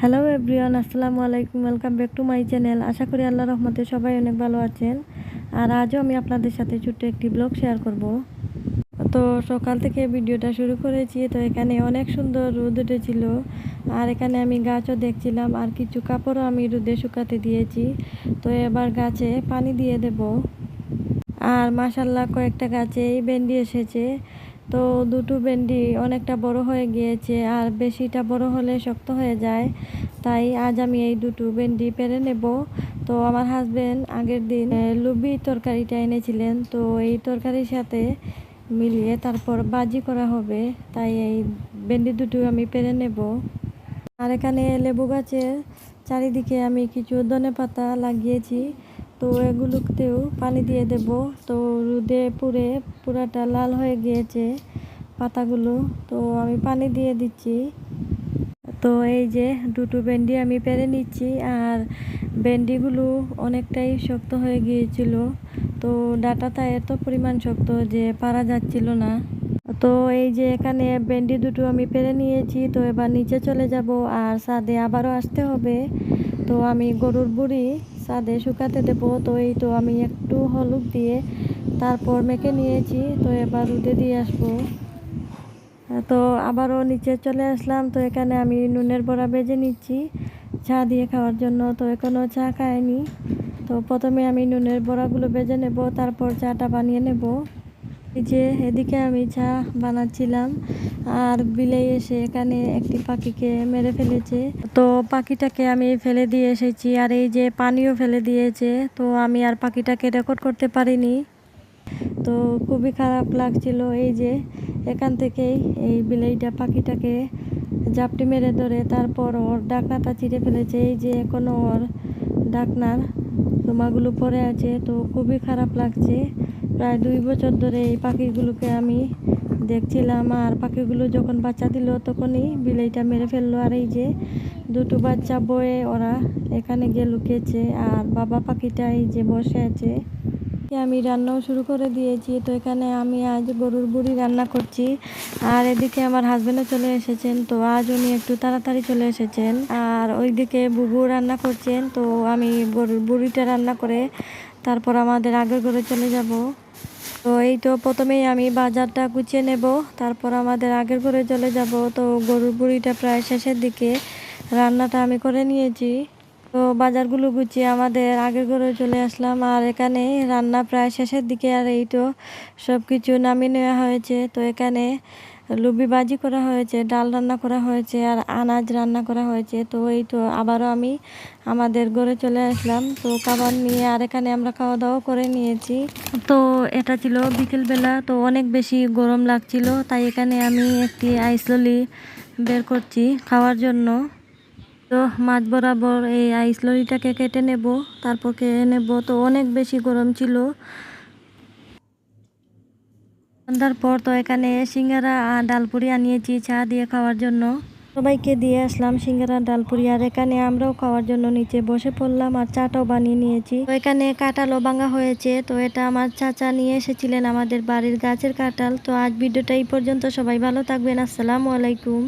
Hello everyone আসসালামু আলাইকুম welcome back to my channel আশা করি আল্লাহ রহমতে সবাই অনেক ভালো আছেন। আর আজও আমি আপনাদের সাথে ছোট্ট একটি ব্লগ শেয়ার করব। তো সকাল থেকে ভিডিওটা শুরু করেছি, তো এখানে অনেক সুন্দর রোদ উঠেছিল। আর এখানে আমি গাছও দেখছিলাম, আর কিছু কাপড়ও আমি রোদে শুকাতে দিয়েছি। তো এবার গাছে পানি দিয়ে দেব। আর মাসাল্লাহ কয়েকটা গাছে এই ভেন্ডি এসেছে। তো দুটো ভেন্ডি অনেকটা বড় হয়ে গিয়েছে আর বেশিটা বড় হলে শক্ত হয়ে যায়। তাই আজ আমি এই দুটো ভেন্ডি পেরে নেব। তো আমার হাজবেন্ড আগের দিন লুবি তরকারিটা এনেছিলেন। তো এই তরকারির সাথে মিলিয়ে তারপর বাজি করা হবে। তাই এই ভেন্ডি দুটো আমি পেরে নেব। আর এখানে লেবু গাছের চারিদিকে আমি কিছু ধনে পাতা লাগিয়েছি। তো এগুলোতেও পানি দিয়ে দেব। তো রোদে পুড়ে পুরাটা লাল হয়ে গিয়েছে পাতাগুলো। তো আমি পানি দিয়ে দিচ্ছি। তো এই যে দুটো ভেন্ডি আমি পেরে নিচ্ছি আর ভেন্ডিগুলো অনেকটাই শক্ত হয়ে গিয়েছিল। তো ডাটাটা এত পরিমাণ শক্ত যে পারা যাচ্ছিল না। তো এই যে এখানে ভেন্ডি দুটো আমি পেরে নিয়েছি। তো এবার নিচে চলে যাব আর ছাদে আবারও আসতে হবে। তো আমি গরুর বুড়ি ছাদে শুকাতে দেব। তো এই তো আমি একটু হলুদ দিয়ে তারপর মেখে নিয়েছি। তো এবার রুদে দিয়ে আসব। তো আবারও নিচে চলে আসলাম। তো এখানে আমি নুনের বড়া বেজে নিচ্ছি। চা দিয়ে খাওয়ার জন্য। তো এখনও চা খায়নি তো প্রথমে আমি নুনের বড়াগুলো বেজে নেব। তারপর চাটা বানিয়ে নেব। যে এদিকে আমি চা বানাচ্ছিলাম আর বিলে এসে এখানে একটি পাখিকে মেরে ফেলেছে। তো পাখিটাকে আমি ফেলে দিয়ে এসেছি আর এই যে পানিও ফেলে দিয়েছে, তো আমি আর পাখিটাকে রেকর্ড করতে পারিনি। তো খুবই খারাপ লাগছিল এই যে এখান থেকেই এই বিলাইটা পাখিটাকে জাপটি মেরে ধরে, তারপর ওর ডাকনাটা চিড়ে ফেলেছে। এই যে এখনও ওর ডাকনার তোমাগুলো পরে আছে, তো খুবই খারাপ লাগছে। প্রায় দুই বছর ধরে এই পাখিগুলোকে আমি দেখছিলাম, আর পাখিগুলো যখন বাচ্চা দিল তখনই বিলাইটা মেরে ফেলল। আর এই যে দুটো বাচ্চা বয়ে ওরা এখানে গিয়ে লুকিয়েছে, আর বাবা পাখিটা এই যে বসে আছে। আমি রান্নাও শুরু করে দিয়েছি। তো এখানে আমি আজ গরুর বুড়ি রান্না করছি। আর এদিকে আমার হাজবেন্ডও চলে এসেছেন। তো আজ উনি একটু তাড়াতাড়ি চলে এসেছেন। আর ওইদিকে বুবু রান্না করছেন। তো আমি গরুর বুড়িটা রান্না করে তারপর আমাদের আগের ঘরে চলে যাব। তো এই তো প্রথমেই আমি বাজারটা গুছিয়ে নেব। তারপর আমাদের আগের ঘরে চলে যাব। তো গরুর বুড়িটা প্রায় শেষের দিকে রান্নাটা আমি করে নিয়েছি। তো বাজারগুলো গুছিয়ে আমাদের আগের ঘরে চলে আসলাম। আর এখানে রান্না প্রায় শেষের দিকে আর এই তো সব কিছু নামিয়ে নেওয়া হয়েছে। তো এখানে লুবি বাজি করা হয়েছে, ডাল রান্না করা হয়েছে আর আনাজ রান্না করা হয়েছে। তো এই তো আবারও আমি আমাদের ঘরে চলে আসলাম। তো খাবার নিয়ে আর এখানে আমরা খাওয়া দাওয়া করে নিয়েছি। তো এটা ছিল বিকেলবেলা, তো অনেক বেশি গরম লাগছিল। তাই এখানে আমি একটি আইসলি বের করছি খাওয়ার জন্য। তো মাছ বরাবর এই আইস লরিটাকে কেটে নেব, তারপর খেয়ে নেব। তো অনেক বেশি গরম ছিল। সন্ধ্যার পর তো এখানে সিঙ্গারা আর ডালপুরি আনিয়েছি চা দিয়ে খাওয়ার জন্য। সবাইকে দিয়ে আসলাম সিঙ্গারা, ডালপুরি, আর এখানে আমরাও খাওয়ার জন্য নিচে বসে পড়লাম আর চাটাও বানিয়ে নিয়েছি। তো এখানে কাঁঠালও ভাঙা হয়েছে। তো এটা আমার চাচা নিয়ে এসেছিলেন আমাদের বাড়ির গাছের কাঁঠাল। তো আজ ভিডিওটা এই পর্যন্ত। সবাই ভালো থাকবেন। আসসালামু আলাইকুম।